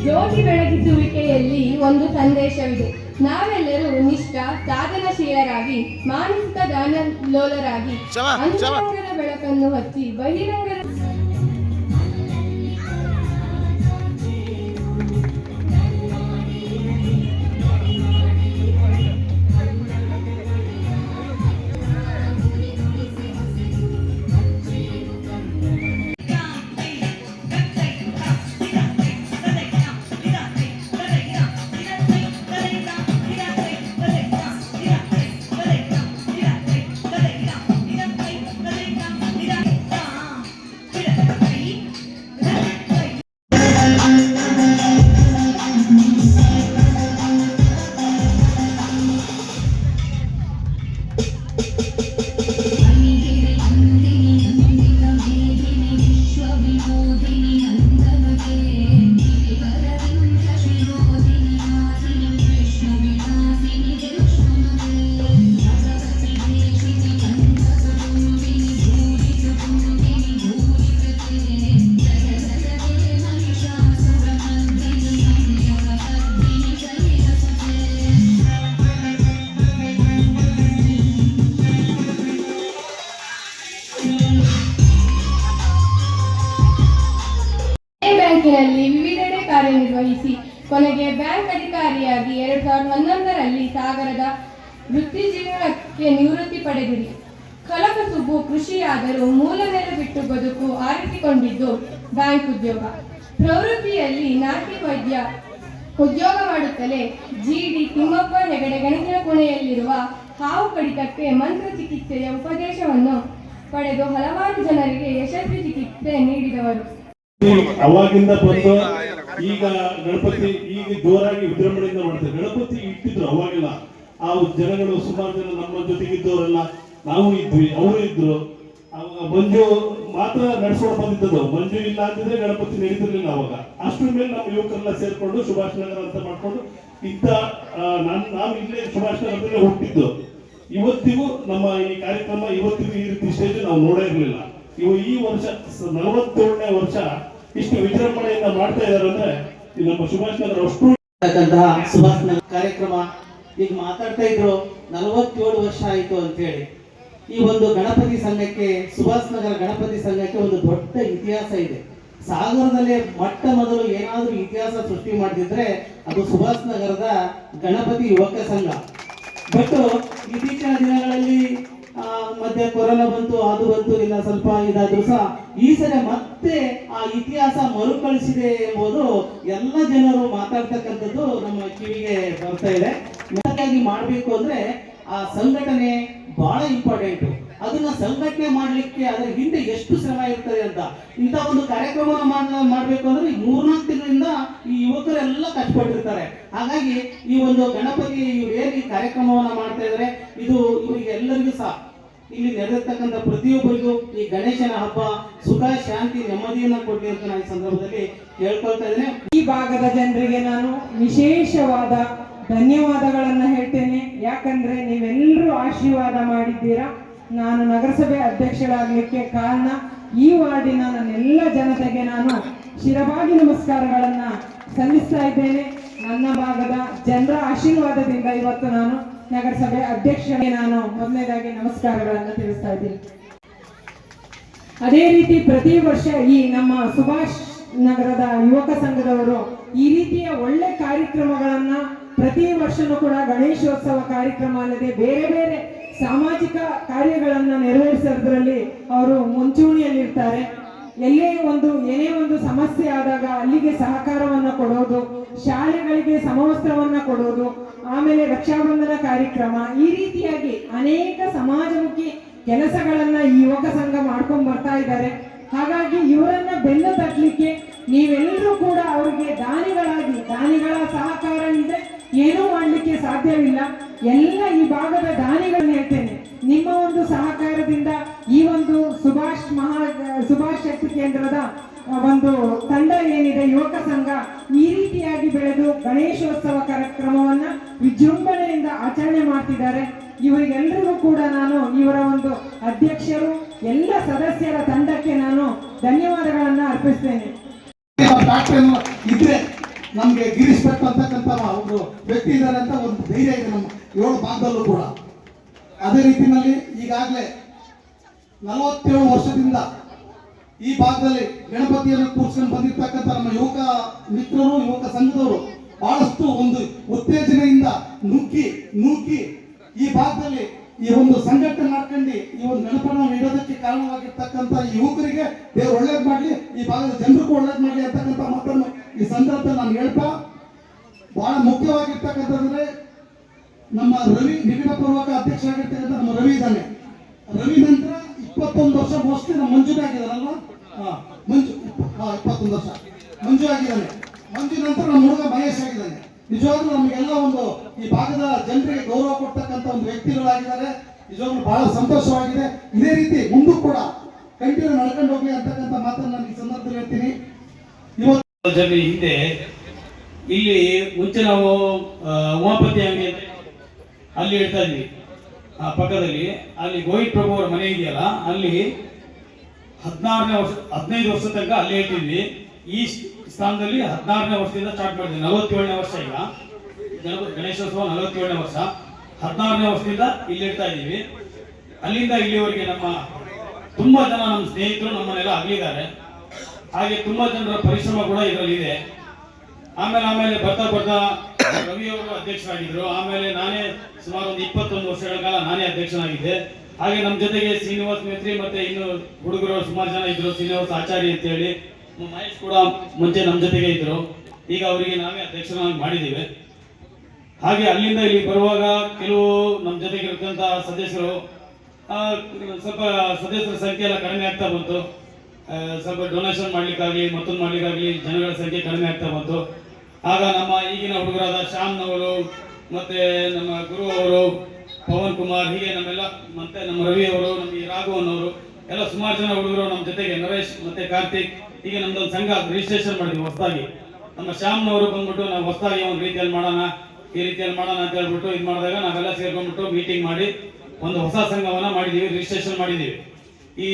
ಜ್ಯೋತಿ ಬೆಳಗಿಸುವಿಕೆಯಲ್ಲಿ ಒಂದು ಸಂದೇಶವಿದೆ. ನಾವೆಲ್ಲರೂ ನಿಷ್ಠ ಸಾಧನಶೀಲರಾಗಿ ಮಾನಸಿಕ ದಾನಲೋಲರಾಗಿ ಅಂತರಂಗದ ಬೆಳಕನ್ನು ಹಚ್ಚಿ ಬಹಿರಂಗದ ಬ್ಯಾಂಕಿನಲ್ಲಿ ವಿವಿಧೆಡೆ ಕಾರ್ಯನಿರ್ವಹಿಸಿ ಕೊನೆಗೆ ಬ್ಯಾಂಕ್ ಅಧಿಕಾರಿಯಾಗಿ ಎರಡ್ ಸಾವಿರದ ಹನ್ನೊಂದರಲ್ಲಿ ಸಾಗರದ ವೃತ್ತಿ ಜೀವನಕ್ಕೆ ನಿವೃತ್ತಿ ಪಡೆದಿರಿ. ಕಲಕಸುಬು ಕೃಷಿಯಾದರೂ ಮೂಲ ನೆಲೆ ಬಿಟ್ಟು ಬದುಕು ಆರಿಸಿಕೊಂಡಿದ್ದು ಬ್ಯಾಂಕ್ ಉದ್ಯೋಗ. ಪ್ರವೃತ್ತಿಯಲ್ಲಿ ನಾಟಿ ವೈದ್ಯ ಉದ್ಯೋಗ ಮಾಡುತ್ತಲೇ ಜಿ ಡಿ ತಿಮ್ಮಪ್ಪ ಹೆಗಡೆ ಗಣಕಿನ ಕೋಣೆಯಲ್ಲಿರುವ ಹಾವು ಕಡಿತಕ್ಕೆ ಮಂತ್ರ ಚಿಕಿತ್ಸೆಯ ಉಪದೇಶವನ್ನು ಪಡೆದು ಹಲವಾರು ಜನರಿಗೆ ಯಶಸ್ವಿ ಚಿಕಿತ್ಸೆ ನೀಡಿದವರು. ಅವಾಗಿಂದ ಬಂದು ಈಗ ಗಣಪತಿ ಈಗ ಜೋರಾಗಿ ವಿಜೃಂಭಣೆಯಿಂದ ಮಾಡ್ತಾರೆ. ಗಣಪತಿ ಇಟ್ಟಿದ್ರು ಅವಾಗೆಲ್ಲ. ಆ ಜನಗಳು ಸುಮಾರು ಜನ ನಮ್ಮ ಜೊತೆಗಿದ್ದವರೆಲ್ಲ ನಾವು ಇದ್ವಿ ಅವರು ಇದ್ರು. ಅವಾಗ ಮಂಜು ಮಾತ್ರ ನಡ್ಸ್ಕೊಂಡು ಬಂದಿದ್ದದು ಮಂಜು ಇಲ್ಲ ಅಂತಿದ್ರೆ ಗಣಪತಿ ನಡೀತಿರ್ಲಿಲ್ಲ ಅವಾಗ. ಅಷ್ಟ್ರ ಮೇಲೆ ನಮ್ಮ ಯುವಕರೆಲ್ಲ ಸೇರ್ಕೊಂಡು ಸುಭಾಷ್ ನಗರ ಅಂತ ಮಾಡ್ಕೊಂಡು ಇಂಥ ನಾನು ನಾವು ಇಲ್ಲೇ ಸುಭಾಷ್ ನಗರದಲ್ಲೇ ಹುಟ್ಟಿದ್ದು. ಇವತ್ತಿಗೂ ನಮ್ಮ ಈ ಕಾರ್ಯಕ್ರಮ ಇವತ್ತಿಗೂ ಈ ರೀತಿ ಸ್ಟೇಜ್ ನಾವು ನೋಡೇ ಇರಲಿಲ್ಲ. ಇವು ಈ ವರ್ಷ ನಲವತ್ತೇಳನೇ ವರ್ಷ ಇಷ್ಟು ವಿಜೃಂಭಣೆಯಿಂದ ಮಾಡ್ತಾ ಇದಾರೆ ಅಂದ್ರೆ ನಮ್ಮ ಸುಭಾಷ್ ನಗರ ಅಷ್ಟು ಸುಭಾಷ್ ನಗರ ಕಾರ್ಯಕ್ರಮ. ಈಗ ಮಾತಾಡ್ತಾ ಇದ್ರು ನಲವತ್ತೇಳು ವರ್ಷ ಆಯಿತು ಅಂತೇಳಿ. ಈ ಒಂದು ಗಣಪತಿ ಸಂಘಕ್ಕೆ, ಸುಭಾಷ್ ನಗರ ಗಣಪತಿ ಸಂಘಕ್ಕೆ ಒಂದು ದೊಡ್ಡ ಇತಿಹಾಸ ಇದೆ. ಸಾಗರದಲ್ಲೇ ಮೊಟ್ಟ ಮೊದಲು ಏನಾದರೂ ಇತಿಹಾಸ ಸೃಷ್ಟಿ ಮಾಡಿದ್ರೆ ಅದು ಸುಭಾಷ್ ನಗರದ ಗಣಪತಿ ಯುವಕ ಸಂಘ. ಬಟ್ ಇತ್ತೀಚಿನ ದಿನಗಳಲ್ಲಿ ಮಧ್ಯೆ ಕೊರೋನಾ ಬಂತು, ಅದು ಬಂತು ಇಲ್ಲ ಸ್ವಲ್ಪ ಇದಾದ್ರೂ ಸಹ. ಈ ಸಲ ಮತ್ತೆ ಆ ಇತಿಹಾಸ ಮರುಕಳಿಸಿದೆ ಎಂಬುದು ಎಲ್ಲ ಜನರು ಮಾತಾಡ್ತಕ್ಕಂಥದ್ದು ನಮ್ಮ ಕಿವಿಗೆ ಬರ್ತಾ ಇದೆ. ಹಾಗಾಗಿ ಮಾಡಬೇಕು ಅಂದ್ರೆ ಆ ಸಂಘಟನೆ ಬಹಳ ಇಂಪಾರ್ಟೆಂಟ್ ಅದನ್ನ ಸಂಘಟನೆ ಮಾಡಲಿಕ್ಕೆ ಅದರ ಹಿಂದೆ ಎಷ್ಟು ಶ್ರಮ ಇರ್ತದೆ ಅಂತ. ಇಂಥ ಒಂದು ಕಾರ್ಯಕ್ರಮ ಮಾಡಬೇಕು ಅಂದ್ರೆ ಮೂರ್ನಾಲ್ಕು ತಿಂಗಳಿಂದ ಈ ಯುವಕರೆಲ್ಲ ಕಷ್ಟಪಟ್ಟಿರ್ತಾರೆ. ಹಾಗಾಗಿ ಈ ಒಂದು ಗಣಪತಿ ಇವ್ರು ಏನು ಈ ಕಾರ್ಯಕ್ರಮವನ್ನ ಮಾಡ್ತಾ ಇದ್ದಾರೆ ಇದು ಇವರಿಗೆ ಎಲ್ಲರಿಗೂ ಸಹ ಇಲ್ಲಿ ನೆರೆದಿರ್ತಕ್ಕಂಥ ಪ್ರತಿಯೊಬ್ಬರಿಗೂ ಈ ಗಣೇಶನ ಹಬ್ಬ ಸುಖ, ಶಾಂತಿ, ನೆಮ್ಮದಿಯನ್ನ ಕೊಡ್ಲಿ ಅಂತ ನಾನು ಈ ಸಂದರ್ಭದಲ್ಲಿ ಹೇಳ್ಕೊಳ್ತಾ ಇದ್ದೇನೆ. ಈ ಭಾಗದ ಜನರಿಗೆ ನಾನು ವಿಶೇಷವಾದ ಧನ್ಯವಾದಗಳನ್ನ ಹೇಳ್ತೇನೆ. ಯಾಕಂದ್ರೆ ನೀವೆಲ್ಲರೂ ಆಶೀರ್ವಾದ ಮಾಡಿದ್ದೀರಾ? ನಾನು ನಗರಸಭೆ ಅಧ್ಯಕ್ಷರಾಗಲಿಕ್ಕೆ ಕಾರಣ ಈ ವಾರ್ಡಿನ ನನ್ನೆಲ್ಲ ಜನತೆಗೆ ನಾನು ಶಿರಬಾಗಿ ನಮಸ್ಕಾರಗಳನ್ನ ಸಲ್ಲಿಸ್ತಾ ಇದ್ದೇನೆ. ನನ್ನ ಭಾಗದ ಜನರ ಆಶೀರ್ವಾದದಿಂದ ಇವತ್ತು ನಾನು ನಗರಸಭೆ ಅಧ್ಯಕ್ಷರಿಗೆ ನಾನು ಮೊದಲನೇದಾಗಿ ನಮಸ್ಕಾರಗಳನ್ನು ತಿಳಿಸ್ತಾ ಇದ್ದೀನಿ. ಅದೇ ರೀತಿ ಪ್ರತಿ ವರ್ಷ ಈ ನಮ್ಮ ಸುಭಾಷ್ ನಗರದ ಯುವಕ ಸಂಘದವರು ಈ ರೀತಿಯ ಒಳ್ಳೆ ಕಾರ್ಯಕ್ರಮಗಳನ್ನ ಪ್ರತಿ ವರ್ಷನೂ ಕೂಡ ಗಣೇಶೋತ್ಸವ ಕಾರ್ಯಕ್ರಮ ಅಲ್ಲದೆ ಬೇರೆ ಬೇರೆ ಸಾಮಾಜಿಕ ಕಾರ್ಯಗಳನ್ನ ನೆರವೇರಿಸೋದ್ರಲ್ಲಿ ಅವರು ಮುಂಚೂಣಿಯಲ್ಲಿರ್ತಾರೆ. ಎಲ್ಲೇ ಒಂದು, ಏನೇ ಒಂದು ಸಮಸ್ಯೆ ಆದಾಗ ಅಲ್ಲಿಗೆ ಸಹಕಾರವನ್ನ ಕೊಡೋದು, ಶಾಲೆಗಳಿಗೆ ಸಮವಸ್ತ್ರವನ್ನ ಕೊಡೋದು ಆಮೇಲೆ ರಕ್ಷಾಬಂಧನ ಕಾರ್ಯಕ್ರಮ. ಈ ರೀತಿಯಾಗಿ ಅನೇಕ ಸಮಾಜಮುಖಿ ಕೆಲಸಗಳನ್ನ ಈ ಯುವಕ ಸಂಘ ಮಾಡ್ಕೊಂಡ್ ಬರ್ತಾ ಇದ್ದಾರೆ. ಹಾಗಾಗಿ ಇವರನ್ನ ಬೆನ್ನು ತಟ್ಟಲಿಕ್ಕೆ ನೀವೆಲ್ಲರೂ ಕೂಡ ಅವರಿಗೆ ದಾನಿಗಳಾಗಿ, ದಾನಿಗಳ ಸಹಕಾರ ಇದ್ರೆ ಏನೂ ಮಾಡಲಿಕ್ಕೆ ಸಾಧ್ಯವಿಲ್ಲ. ಎಲ್ಲ ಈ ಭಾಗದ ದಾನಿಗಳನ್ನ ಹೇಳ್ತೇನೆ. ನಿಮ್ಮ ಒಂದು ಸಹಕಾರದಿಂದ ಈ ಒಂದು ಸುಭಾಷ್ ಮಹಾ, ಸುಭಾಷ್ ಶಕ್ತಿ ಕೇಂದ್ರದ ಒಂದು ತಂಡ ಏನಿದೆ, ಯುವಕ ಸಂಘ ಈ ರೀತಿಯಾಗಿ ಬೆಳೆದು ಗಣೇಶೋತ್ಸವ ಕಾರ್ಯಕ್ರಮವನ್ನ ವಿಜೃಂಭಣೆಯಿಂದ ಆಚರಣೆ ಮಾಡ್ತಿದ್ದಾರೆ. ಇವರಿಗೆಲ್ಲರಿಗೂ ಕೂಡ ನಾನು ಇವರ ಒಂದು ಅಧ್ಯಕ್ಷರು, ಎಲ್ಲ ಸದಸ್ಯರ ತಂಡಕ್ಕೆ ನಾನು ಧನ್ಯವಾದಗಳನ್ನ ಅರ್ಪಿಸ್ತೇನೆ. ಇದ್ರೆ ನಮ್ಗೆ ಗಿರೀಶ್ ಭಟ್ ಒಬ್ರು ವ್ಯಕ್ತಿ ಇದ್ದಾರೆ ಅಂತ ಒಂದು ಧೈರ್ಯ ಇದೆ ನಮ್ಮ ಏಳು ಭಾಗದಲ್ಲೂ ಕೂಡ. ಅದೇ ರೀತಿಯಲ್ಲಿ ಈಗಾಗಲೇ ನಲವತ್ತೇಳು ವರ್ಷದಿಂದ ಈ ಭಾಗದಲ್ಲಿ ಗಣಪತಿಯನ್ನು ಕೂರಿಸ್ಕೊಂಡು ಬಂದಿರ್ತಕ್ಕಂಥ ನಮ್ಮ ಯುವಕ ಮಿತ್ರರು, ಯುವಕ ಸಂಘದವರು ಬಹಳಷ್ಟು ಒಂದು ಉತ್ತೇಜನೆಯಿಂದ ನುಗ್ಗಿ ನೂಕಿ ಈ ಭಾಗದಲ್ಲಿ ಈ ಒಂದು ಸಂಘಟನೆ ಮಾಡ್ಕೊಂಡು ಈ ಒಂದು ನೆನಪನ್ನು ನೀಡೋದಕ್ಕೆ ಕಾರಣವಾಗಿರ್ತಕ್ಕಂಥ ಯುವಕರಿಗೆ ದೇವ್ರು ಒಳ್ಳೇದ್ ಮಾಡ್ಲಿ, ಈ ಭಾಗದ ಜನರಿಗೂ ಒಳ್ಳೇದ್ ಮಾಡ್ಲಿ ಅಂತಕ್ಕಂಥ ಮಾತನ್ನು ಈ ಸಂದರ್ಭದಲ್ಲಿ ನಾನು ಹೇಳ್ತಾ, ಬಹಳ ಮುಖ್ಯವಾಗಿರ್ತಕ್ಕಂಥದ್ರೆ ನಮ್ಮ ರವಿ ನಿಗಮ ಪೂರ್ವಕ ಅಧ್ಯಕ್ಷ ಆಗಿರ್ತಕ್ಕಂಥ ನಮ್ಮ ರವಿ ಇದ್ದಾನೆ. ರವಿ ನಂತರ ಇಪ್ಪತ್ತೊಂದು ವರ್ಷ ಮೋಸ್ಟ್ಲಿ ನಮ್ಮ ಮಂಜುನೇ ಆಗಿದ್ದಾನೆ ಮಂಜು ನಂತರ ನಮ್ಮ ಹುಡುಗ ಮಹೇಶ್ ಆಗಿದ್ದಾನೆ. ನಿಜವಾಗ್ಲೂ ನಮಗೆಲ್ಲ ಒಂದು ಈ ಭಾಗದ ಜನರಿಗೆ ಗೌರವ ಕೊಡ್ತಕ್ಕಂಥ ಒಂದು ವ್ಯಕ್ತಿಗಳಾಗಿದ್ದಾರೆ. ನಿಜವಾಗ್ಲೂ ಬಹಳ ಸಂತೋಷವಾಗಿದೆ. ಇದೇ ರೀತಿ ಮುಂದೂ ಕೂಡ ಕಂಟಿನ್ಯೂ ನಡ್ಕೊಂಡು ಹೋಗಿ ಅಂತಕ್ಕಂಥ ಮಾತನ್ನು ನಾನು ಈ ಸಂದರ್ಭದಲ್ಲಿ ಹೇಳ್ತೀನಿ. ಇವತ್ತು ಜರ್ನಿ ಹಿಂದೆ ಇಲ್ಲಿ ಮುಂಚೆ ನಾವು ಉಮಾಪತಿ ಅಂಗಡಿ ಅಲ್ಲಿ ಹೇಳ್ತಾ ಇದ್ವಿ. ಆ ಪಕ್ಕದಲ್ಲಿ ಅಲ್ಲಿ ಗೋವಿಂದ ಪ್ರಭು ಅವರ ಮನೆ ಇದೆಯಲ್ಲ, ಅಲ್ಲಿ ಹದಿನಾರನೇ ವರ್ಷ, ಹದಿನೈದು ವರ್ಷ ತನಕ ಅಲ್ಲಿ ಇಟ್ಟಿದ್ವಿ ಈ ಸ್ಥಾನದಲ್ಲಿ ಹದಿನಾರನೇ ವರ್ಷದಿಂದ ಸ್ಟಾರ್ಟ್ ಮಾಡಿದ್ವಿ ನಲವತ್ತೇಳನೇ ವರ್ಷ ಈಗ. ಗಣೇಶೋತ್ಸವ ನಲವತ್ತೇಳನೇ ವರ್ಷ. ಹದಿನಾರನೇ ವರ್ಷದಿಂದ ಇಲ್ಲಿ ಇಡ್ತಾ ಇದ್ದೀವಿ. ಅಲ್ಲಿಂದ ಇಲ್ಲಿವರೆಗೆ ನಮ್ಮ ತುಂಬಾ ಜನ ನಮ್ಮ ಸ್ನೇಹಿತರು ನಮ್ಮನ್ನೆಲ್ಲ ಅಗಲಿದ್ದಾರೆ. ಹಾಗೆ ತುಂಬಾ ಜನರ ಪರಿಶ್ರಮ ಕೂಡ ಇದರಲ್ಲಿ ಇದೆ ಆಮೇಲೆ ಆಮೇಲೆ ಬರ್ತಾ ಬರ್ತಾ ರವಿ ಅವರು ಅಧ್ಯಕ್ಷರಾಗಿದ್ರು. ಆಮೇಲೆ ನಾನೇ ಸುಮಾರು ಒಂದು ಇಪ್ಪತ್ತೊಂದು ವರ್ಷಗಳ ಕಾಲ ನಾನೇ ಅಧ್ಯಕ್ಷನಾಗಿದ್ದೆ. ಹಾಗೆ ನಮ್ಮ ಜೊತೆಗೆ ಶ್ರೀನಿವಾಸ್ ಮೇತ್ರಿ ಮತ್ತೆ ಇನ್ನು ಹುಡುಗರು ಸುಮಾರು ಜನ ಇದ್ರು. ಶ್ರೀನಿವಾಸ್ ಆಚಾರ್ಯ ಅಂತ ಹೇಳಿ ಮಹೇಶ್ ಕೂಡ ಮುಂಚೆ ನಮ್ಮ ಜೊತೆಗೆ ಇದ್ರು. ಈಗ ಅವರಿಗೆ ನಾವೇ ಅಧ್ಯಕ್ಷರಾಗಿ ಮಾಡಿದ್ದೀವಿ ಹಾಗೆ ಅಲ್ಲಿಂದ ಇಲ್ಲಿ ಬರುವಾಗ ಕೆಲವು ನಮ್ಮ ಜೊತೆಗೆ ಇರ್ತಕ್ಕಂಥ ಸದಸ್ಯರು ಸ್ವಲ್ಪ ಸದಸ್ಯರ ಸಂಖ್ಯೆ ಎಲ್ಲ ಕಡಿಮೆ ಆಗ್ತಾ ಬಂತು. ಸ್ವಲ್ಪ ಡೊನೇಷನ್ ಮಾಡ್ಲಿಕ್ಕಾಗ್ಲಿ, ಮತ್ತೊಂದು ಮಾಡ್ಲಿಕ್ಕಾಗ್ಲಿ ಜನಗಳ ಸಂಖ್ಯೆ ಕಡಿಮೆ ಆಗ್ತಾ ಬಂತು. ಆಗ ನಮ್ಮ ಈಗಿನ ಹುಡುಗರಾದ ಶ್ಯಾಮ್ನವರು ಮತ್ತೆ ನಮ್ಮ ಗುರು ಅವರು ಪವನ್ ಕುಮಾರ್, ಹೀಗೆ ನಮ್ಮೆಲ್ಲ ಮತ್ತೆ ನಮ್ಮ ರವಿ ಅವರು, ನಮ್ಮ ರಾಘವನ್ ಅವರು ಎಲ್ಲ ಸುಮಾರು ಜನ ಹುಡುಗರು ನಮ್ಮ ಜೊತೆಗೆ ನರೇಶ್ ಮತ್ತೆ ಕಾರ್ತಿಕ್ ಈಗ ನಮ್ದೊಂದು ಸಂಘ ರಿಜಿಸ್ಟ್ರೇಷನ್ ಮಾಡಿದ್ವಿ ಹೊಸದಾಗಿ. ನಮ್ಮ ಶ್ಯಾಮ್ನವರು ಬಂದ್ಬಿಟ್ಟು ನಾವು ಹೊಸದಾಗಿ ಒಂದು ರೀತಿಯಲ್ಲಿ ಮಾಡೋಣ ಈ ರೀತಿಯಲ್ಲಿ ಮಾಡೋಣ ಅಂತ ಹೇಳ್ಬಿಟ್ಟು ಇದು ಮಾಡಿದಾಗ ನಾವೆಲ್ಲ ಸೇರ್ಕೊಂಡ್ಬಿಟ್ಟು ಮೀಟಿಂಗ್ ಮಾಡಿ ಒಂದು ಹೊಸ ಸಂಘವನ್ನ ಮಾಡಿದೀವಿ ರಿಜಿಸ್ಟ್ರೇಷನ್ ಮಾಡಿದೀವಿ. ಈ